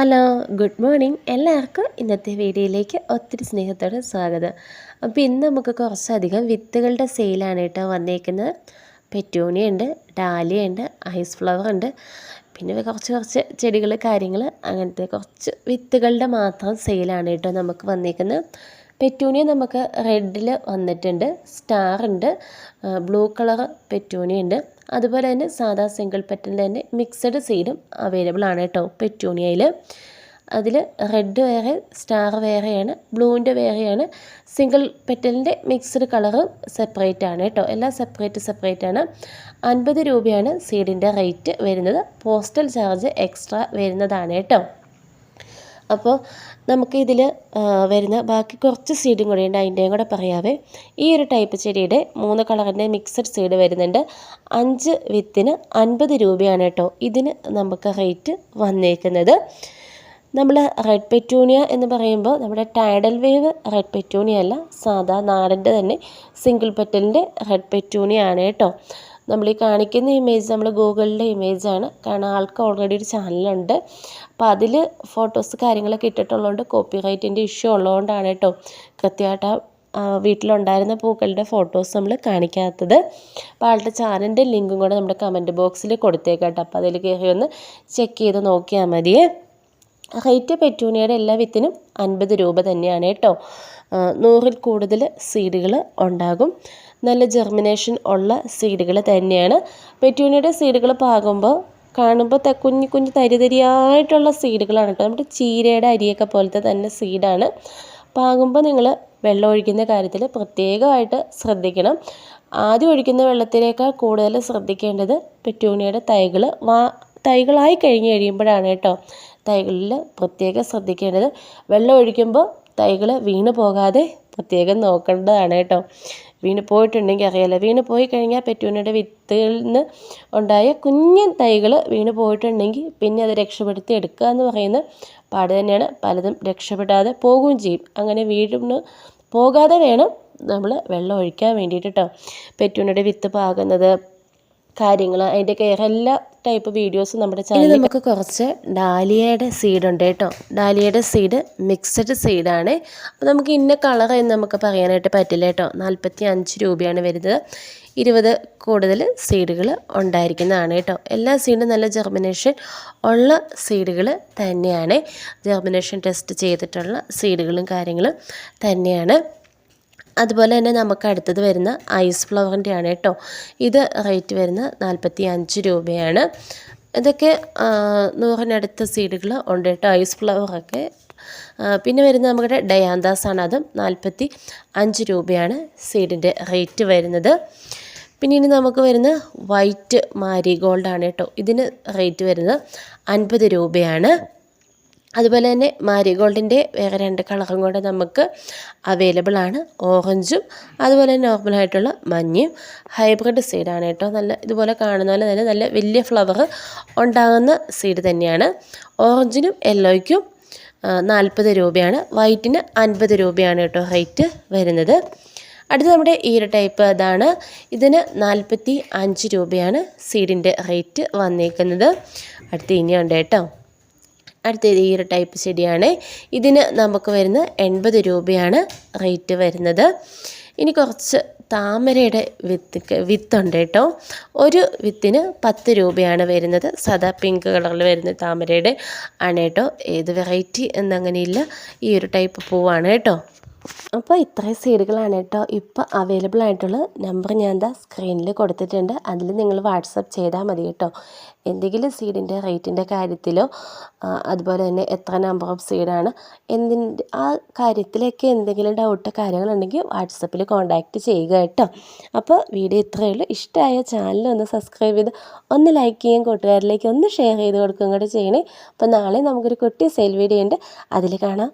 Hello good morning എല്ലാവർക്കും ഇന്നത്തെ വീഡിയോയിലേക്ക് ഒത്തിരി സ്നേഹത്തോടെ സ്വാഗതം. അപ്പോൾ ഇന്ന് നമുക്ക് കുറച്ചധികം വിത്തുകളുടെ സെയിലാണ് കേട്ടോ വന്നേക്കുന്നത്. പെറ്റൂണിയ ഉണ്ട് ഡാലിയ ഉണ്ട് ഐസ് ഫ്ലവർ ഉണ്ട്. പിന്നെ കുറച്ച് കുറച്ച് ചെടികൾ കാര്യങ്ങൾ അങ്ങനത്തെ കുറച്ച് വിത്തുകളുടെ മാത്രം സെയിലാണ് കേട്ടോ നമുക്ക് വന്നേക്കുന്നത്. പെറ്റൂണിയ നമുക്ക് റെഡിൽ വന്നിട്ടുണ്ട് സ്റ്റാർ ഉണ്ട് ബ്ലൂ കളർ പെറ്റൂണിയ ഉണ്ട്. അതുപോലെ തന്നെ സാധാ സിംഗിൾ പെറ്റലിന്റെ തന്നെ മിക്സഡ് സീഡും അവൈലബിൾ ആണ് കേട്ടോ പെറ്റൂണിയയിൽ അതിൽ റെഡ് വേറെ സ്റ്റാർ വേറെയാണ് ബ്ലൂവിന്റെ വേറെയാണ്. സിംഗിൾ പെറ്റലിന്റെ മിക്സ്ഡ് കളറ് സെപ്പറേറ്റ് ആണ് കേട്ടോ എല്ലാം സെപ്പറേറ്റ് സെപ്പറേറ്റ് ആണ്. അൻപത് രൂപയാണ് സീഡിന്റെ റേറ്റ് വരുന്നത്. പോസ്റ്റൽ ചാർജ് എക്സ്ട്രാ വരുന്നതാണ് കേട്ടോ. അപ്പോൾ നമുക്ക് ഇതിൽ വരുന്ന ബാക്കി കുറച്ച് സീഡും കൂടി ഉണ്ട്. അതിന്റെയും കൂടെ പറയാവേ. ഈ ഒരു ടൈപ്പ് ചെടിയുടെ മൂന്ന് കളറിന്റെ മിക്സഡ് സീഡ് വരുന്നുണ്ട്. അഞ്ച് വിത്തിന് അൻപത് രൂപയാണ് കേട്ടോ ഇതിന് നമുക്ക് റേറ്റ് വന്നേക്കുന്നത്. നമ്മൾ റെഡ് പെറ്റൂണിയ എന്ന് പറയുമ്പോൾ നമ്മുടെ ടൈഡൽ വേവ് റെഡ് പെറ്റൂണിയ അല്ല സാധാ നാടന്റെ തന്നെ സിംഗിൾ പെറ്റലിന്റെ റെഡ് പെറ്റൂണിയ ആണ് കേട്ടോ. നമ്മൾ ഈ കാണിക്കുന്ന ഇമേജ് നമ്മൾ ഗൂഗിളിലെ ഇമേജാണ് കാരണം ആൾക്ക് ഓൾറെഡി ഒരു ചാനലുണ്ട് അപ്പോൾ അതിൽ ഫോട്ടോസ് കാര്യങ്ങളൊക്കെ ഇട്ടിട്ടുള്ളതുകൊണ്ട് കോപ്പി റൈറ്റിന്റെ ഇഷ്യൂ ഉള്ളതുകൊണ്ടാണ് കേട്ടോ കൃത്യമായിട്ട് വീട്ടിലുണ്ടായിരുന്ന പൂക്കളുടെ ഫോട്ടോസ് നമ്മൾ കാണിക്കാത്തത്. അപ്പോൾ ആളുടെ ചാനലിന്റെ ലിങ്കും കൂടെ നമ്മുടെ കമന്റ് ബോക്സിൽ കൊടുത്തേക്കാട്ടോ അപ്പോൾ അതിൽ കയറി ഒന്ന് ചെക്ക് ചെയ്ത് നോക്കിയാൽ മതിയേ റേറ്റ് പെറ്റൂണിയയുടെ എല്ലാ വിത്തിനും അൻപത് രൂപ തന്നെയാണ് കേട്ടോ. നൂറിൽ കൂടുതൽ സീഡുകൾ ഉണ്ടാകും. നല്ല ജെർമിനേഷൻ ഉള്ള സീഡുകൾ തന്നെയാണ്. പെറ്റൂണിയുടെ സീഡുകൾ പാകുമ്പോൾ കാണുമ്പോൾ കുഞ്ഞു കുഞ്ഞു തരി തരിയായിട്ടുള്ള സീഡുകളാണ് കേട്ടോ. നമ്മുടെ ചീരയുടെ അരിയൊക്കെ പോലത്തെ തന്നെ സീഡാണ് പാകുമ്പോൾ നിങ്ങൾ വെള്ളം ഒഴിക്കുന്ന കാര്യത്തിൽ പ്രത്യേകമായിട്ട് ശ്രദ്ധിക്കണം. ആദ്യം ഒഴിക്കുന്ന വെള്ളത്തിനേക്കാൾ കൂടുതൽ ശ്രദ്ധിക്കേണ്ടത് പെറ്റൂണിയുടെ തൈകൾ വാ തൈകളായി കഴിഞ്ഞ് കഴിയുമ്പോഴാണ് കേട്ടോ. തൈകളിൽ പ്രത്യേകം ശ്രദ്ധിക്കേണ്ടത്. വെള്ളം ഒഴിക്കുമ്പോൾ തൈകൾ വീണ് പോകാതെ പ്രത്യേകം നോക്കേണ്ടതാണ് കേട്ടോ. വീണ് പോയിട്ടുണ്ടെങ്കിൽ അറിയാലോ. വീണ് പോയി കഴിഞ്ഞാൽ പെറ്റൂണിയുടെ വിത്തുകളിൽ നിന്ന് ഉണ്ടായ കുഞ്ഞു തൈകൾ വീണ് പോയിട്ടുണ്ടെങ്കിൽ പിന്നെ അത് രക്ഷപ്പെടുത്തി എടുക്കുക എന്ന് പറയുന്ന പാട് തന്നെയാണ്. പലതും രക്ഷപ്പെടാതെ പോകുകയും ചെയ്യും. അങ്ങനെ വീഴുന്നു പോകാതെ വേണം നമ്മൾ വെള്ളം ഒഴിക്കാൻ വേണ്ടിയിട്ട് കേട്ടോ പെറ്റൂണിയുടെ വിത്ത് പാകുന്നത്. കാര്യങ്ങൾ അതിന്റെ കെയർ എല്ലാ ടൈപ്പ് വീഡിയോസും നമ്മുടെ ചാനലിൽ നമുക്ക് കുറച്ച് ഡാലിയയുടെ സീഡ് ഉണ്ട് കേട്ടോ. ഡാലിയയുടെ സീഡ് മിക്സഡ് സീഡാണ് അപ്പോൾ നമുക്ക് ഇന്ന കളർ എന്ന് നമുക്ക് പറയാനായിട്ട് പറ്റില്ല കേട്ടോ. നാൽപ്പത്തി അഞ്ച് രൂപയാണ് വരുന്നത്. ഇരുപത് കൂടുതൽ സീഡുകൾ ഉണ്ടായിരിക്കുന്നതാണ് കേട്ടോ. എല്ലാ സീഡും നല്ല ജെർമിനേഷൻ ഉള്ള സീഡുകൾ തന്നെയാണ്. ജെർമിനേഷൻ ടെസ്റ്റ് ചെയ്തിട്ടുള്ള സീഡുകളും കാര്യങ്ങളും തന്നെയാണ്. അതുപോലെ തന്നെ നമുക്ക് അടുത്തത് വരുന്ന ഐസ് ഫ്ലവറിന്റെ ആണ് കേട്ടോ. ഇത് റേറ്റ് വരുന്ന നാൽപ്പത്തി അഞ്ച് രൂപയാണ്. ഇതൊക്കെ നൂറിനടുത്ത സീഡുകൾ ഉണ്ട് കേട്ടോ ഐസ് ഫ്ലവറൊക്കെ. പിന്നെ വരുന്ന നമ്മുടെ ഡയാന്താസ് ആണ് അതും നാൽപ്പത്തി അഞ്ച് രൂപയാണ് സീഡിന്റെ റേറ്റ് വരുന്നത്. പിന്നെ ഇനി നമുക്ക് വരുന്ന വൈറ്റ് മാരിഗോൾഡാണ് കേട്ടോ. ഇതിന് റേറ്റ് വരുന്നത് അൻപത് രൂപയാണ്. അതുപോലെ തന്നെ മാരിഗോൾഡിന്റെ വേറെ രണ്ട് കളറും കൂടെ നമുക്ക് അവൈലബിൾ ആണ്. ഓറഞ്ചും അതുപോലെ തന്നെ നോർമലായിട്ടുള്ള മഞ്ഞയും. ഹൈബ്രിഡ് സീഡാണ് കേട്ടോ. നല്ല ഇതുപോലെ കാണുന്ന പോലെ തന്നെ നല്ല വലിയ ഫ്ലവർ ഉണ്ടാകുന്ന സീഡ് തന്നെയാണ്. ഓറഞ്ചിനും യെല്ലോയ്ക്കും നാൽപ്പത് രൂപയാണ്. വൈറ്റിന് അൻപത് രൂപയാണ് കേട്ടോ റേറ്റ് വരുന്നത്. അടുത്ത നമ്മുടെ ഈ ഒരു ടൈപ്പ് അതാണ് ഇതിന് നാൽപ്പത്തി അഞ്ച് രൂപയാണ് സീഡിന്റെ റേറ്റ് വന്നേക്കുന്നത്. അടുത്ത് ഇനിയുണ്ട് കേട്ടോ. അടുത്തത് ഈ ഒരു ടൈപ്പ് ചെടിയാണ്? ഇതിന് നമുക്ക് വരുന്ന എൺപത് രൂപയാണ് റേറ്റ് വരുന്നത്. ഇനി കുറച്ച് താമരയുടെ വിത്ത് വിത്തുണ്ട് കേട്ടോ. ഒരു വിത്തിന് പത്ത് രൂപയാണ് വരുന്നത്. സാധാ പിങ്ക് കളറിൽ വരുന്ന താമരയുടെ ആണ് കേട്ടോ. ഏത് വെറൈറ്റി എന്നങ്ങനെയില്ല. ഈ ഒരു ടൈപ്പ് പൂവാണ് കേട്ടോ. അപ്പോൾ ഇത്രയും സീഡുകളാണ് കേട്ടോ. ഇപ്പോൾ അവൈലബിൾ ആയിട്ടുള്ള നമ്പർ ഞാൻ എന്താ സ്ക്രീനിൽ കൊടുത്തിട്ടുണ്ട്. അതിൽ നിങ്ങൾ വാട്സപ്പ് ചെയ്താൽ മതി കേട്ടോ. എന്തെങ്കിലും സീഡിന്റെ റേറ്റിന്റെ കാര്യത്തിലോ അതുപോലെ തന്നെ എത്ര നമ്പർ ഓഫ് സീഡാണ് എന്തിന്റെ ആ കാര്യത്തിലൊക്കെ എന്തെങ്കിലും ഡൗട്ട് കാര്യങ്ങളുണ്ടെങ്കിൽ വാട്സപ്പിൽ കോൺടാക്റ്റ് ചെയ്യുക കേട്ടോ. അപ്പോൾ വീഡിയോ ഇത്രയേ ഉള്ളൂ. ഇഷ്ടമായ ചാനൽ ഒന്ന് സബ്സ്ക്രൈബ് ചെയ്ത് ഒന്ന് ലൈക്ക് ചെയ്യാൻ കൂട്ടുകാരിലേക്ക് ഒന്ന് ഷെയർ ചെയ്ത് കൊടുക്കുകയും കൂടെ ചെയ്യണേ. അപ്പോൾ നാളെ നമുക്കൊരു കുട്ടി സെയിൽ വീഡിയോ ഉണ്ട്. അതിൽ കാണാം.